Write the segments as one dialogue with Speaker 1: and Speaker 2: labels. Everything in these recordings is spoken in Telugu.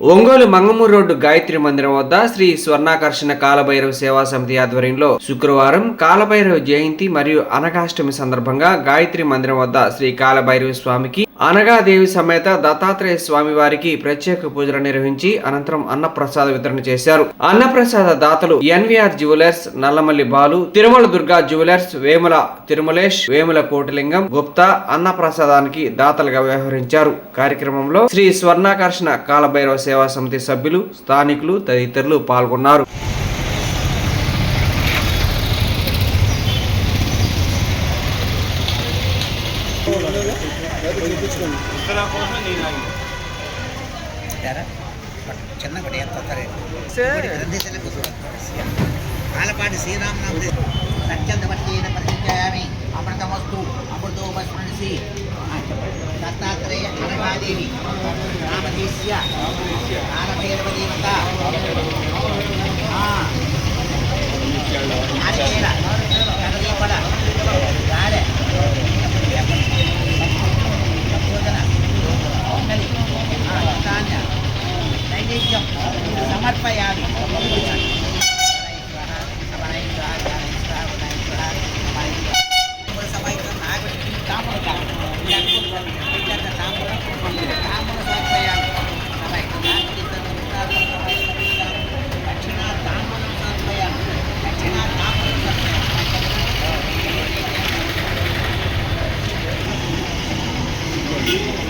Speaker 1: ఒంగోలు మంగమూరు రోడ్డు గాయత్రి మందిరం వద్ద శ్రీ స్వర్ణాకర్షణ కాలభైరవ సేవా సమితి ఆధ్వర్యంలో శుక్రవారం కాలభైరవ జయంతి మరియు అనగాష్టమి సందర్భంగా గాయత్రి మందిరం వద్ద శ్రీ కాలభైరవ స్వామికి అనగాదేవి సమేత దత్తాత్రేయ స్వామి వారికి ప్రత్యేక పూజలు నిర్వహించి అనంతరం అన్నప్రసాద వితరణ చేశారు. అన్నప్రసాద దాతలు NVR jewellers Nallamalli Balu Tirumala Durga jewellers Vemula Tirumalesh Vemula Kotilingam Gupta అన్నప్రసాదానికి దాతలుగా వ్యవహరించారు. కార్యక్రమంలో శ్రీ స్వర్ణాకర్షణ కాలభైరవ సేవా సమితి సభ్యులు స్థానికులు తదితరులు పాల్గొన్నారు.
Speaker 2: ಯಾರ ಚೆನ್ನ ಕಡೆ ಎತ್ತಾರೆ ಗ್ರಂಥಿಸಲು ಕಾಲಪಾಡಿ ಶ್ರೀರಾಮನಾಮ ಸತ್ಯಂತ ಪಟ್ಟಿಯನ್ನು ಪರಿಚಯಾಮಿ ಅಮೃತಮಸ್ತು ಅಮೃತೋ ಸ್ಮರಿಸಿ ದತ್ತಾತ್ರೇಯ ಅನಘಾದೇವಿ ರಾಮದೇಶ್ಯ ಕಾಲಭೈರವ ದೇವತ ನಾರಿಕೇಲ ಕರದೀಪಳ ಗಾರೆ
Speaker 3: Thank you.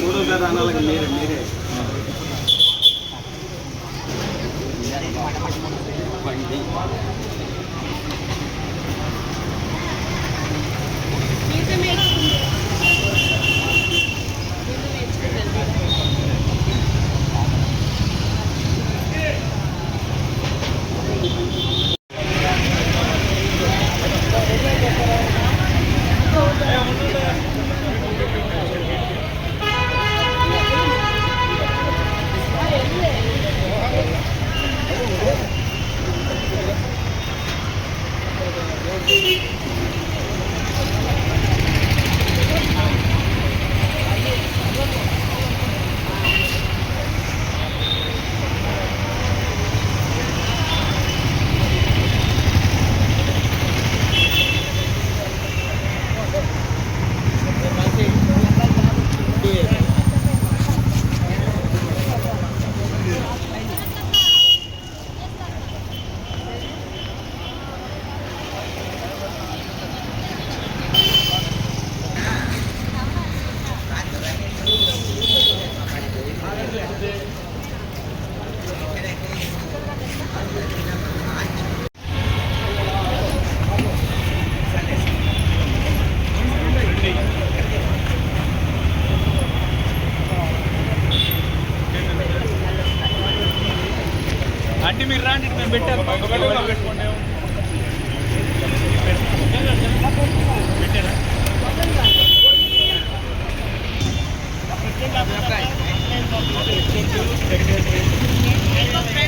Speaker 3: మూడో పేరు అనాలి మీరే మీరే. one. మీరు రాండి మేము పెట్టారు? పెట్టుకోండి పెట్టారా? సెక్రటరీ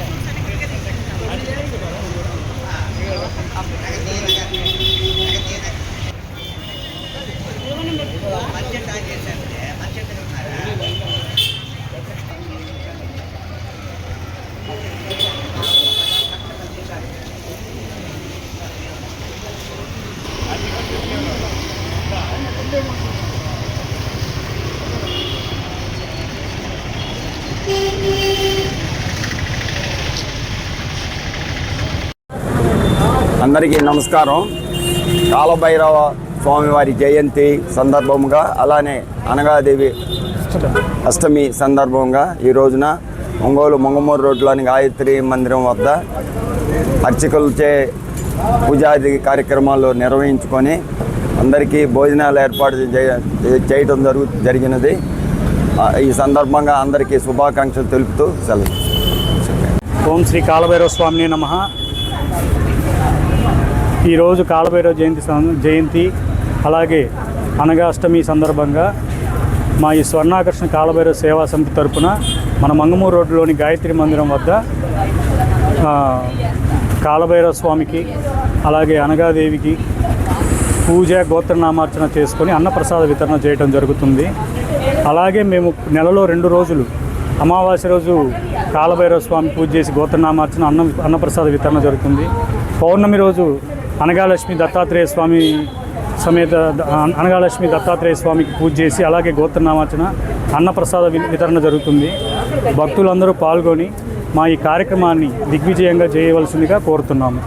Speaker 4: అందరికీ నమస్కారం. కాలభైరవ స్వామివారి జయంతి సందర్భముగా అలానే అనగాదేవి అష్టమి సందర్భంగా ఈ రోజున ఒంగోలు మొంగమూరు రోడ్లోని గాయత్రి మందిరం వద్ద అర్చకులచే పూజాది కార్యక్రమాలు నిర్వహించుకొని అందరికీ భోజనాలు ఏర్పాటు చేయ- చేయటం జరుగు జరిగినది. ఈ సందర్భంగా అందరికీ శుభాకాంక్షలు తెలుపుతూ సెలవు.
Speaker 5: ఓం శ్రీ కాలభైరవ స్వామిని నమ. ఈరోజు కాలభైరవ జయంతి జయంతి అలాగే అనగాష్టమి సందర్భంగా మా ఈ స్వర్ణాకర్షణ కాలభైరవ సేవా సమితి తరపున మన మంగమూరు రోడ్డులోని గాయత్రి మందిరం వద్ద కాలభైరవ స్వామికి అలాగే అనగాదేవికి పూజ గోత్రనామార్చన చేసుకొని అన్నప్రసాద వితరణ చేయడం జరుగుతుంది. అలాగే మేము నెలలో రెండు రోజులు అమావాస్య రోజు కాలభైరవ స్వామి పూజ చేసి గోత్రనామార్చన అన్న అన్నప్రసాద వితరణ జరుగుతుంది. పౌర్ణమి రోజు అనగాలక్ష్మి దత్తాత్రేయ స్వామి సమేత అనగాలక్ష్మి దత్తాత్రేయ స్వామికి పూజ చేసి అలాగే గోత్రనామార్చన అన్నప్రసాద వి- వితరణ జరుగుతుంది. భక్తులందరూ పాల్గొని మా ఈ కార్యక్రమాన్ని దిగ్విజయంగా చేయవలసిందిగా కోరుతున్నాము.